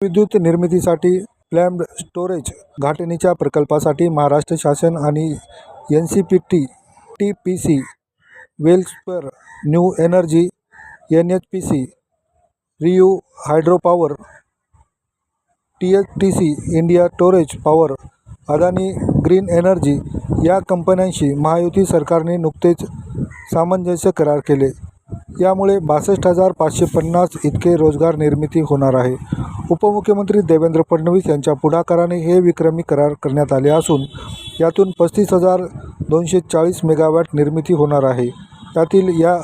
विद्युत निर्मितीसाठी प्लॅम्ड स्टोरेज घाटणीच्या प्रकल्पासाठी महाराष्ट्र शासन आणि N C P T T P C Welspun new energy N H P C रियू hydropower T H T C India storage power Adani green energy या कंपन्यांशी महायुती सरकारने नुकतेच सामंजस्य करार केले. यामुळे बासष्ट हजार पाचशे पन्नास इतके रोजगार निर्मिती होणार आहे. उपमुख्यमंत्री देवेंद्र फडणवीस यांच्या पुढाकाराने हे विक्रमी करार करण्यात आले असून यातून पस्तीस हजार दोनशे चाळीस मेगावॅट निर्मिती होणार आहे. यातील या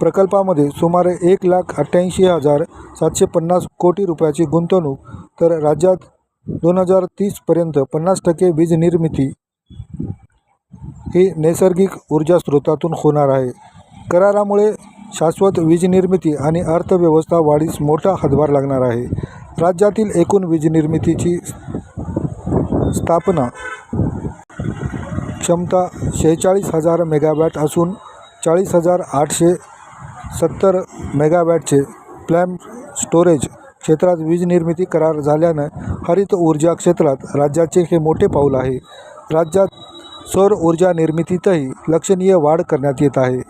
प्रकल्पामध्ये सुमारे एक लाख अठ्ठ्याऐंशी हजार सातशे पन्नास कोटी रुपयाची गुंतवणूक तर राज्यात दोन हजार तीसपर्यंत पन्नास टक्के वीज निर्मिती ही नैसर्गिक ऊर्जा स्रोतातून होणार आहे. करारामुळे शाश्वत वीज निर्मिती आणि अर्थव्यवस्था वाढीस मोठा हातभार लागणार आहे. राज्यातील एकूण वीज निर्मितीची स्थापना क्षमता शेहेचाळीस हजार मेगावॅट असून चाळीस हजार आठशे सत्तर मेगावॅटचे प्लॅम स्टोरेज क्षेत्रात वीज निर्मिती करार झाल्यानं हरित ऊर्जा क्षेत्रात राज्याचे हे मोठे पाऊल आहे. राज्यात सौर ऊर्जा निर्मितीतही लक्षणीय वाढ करण्यात येत आहे.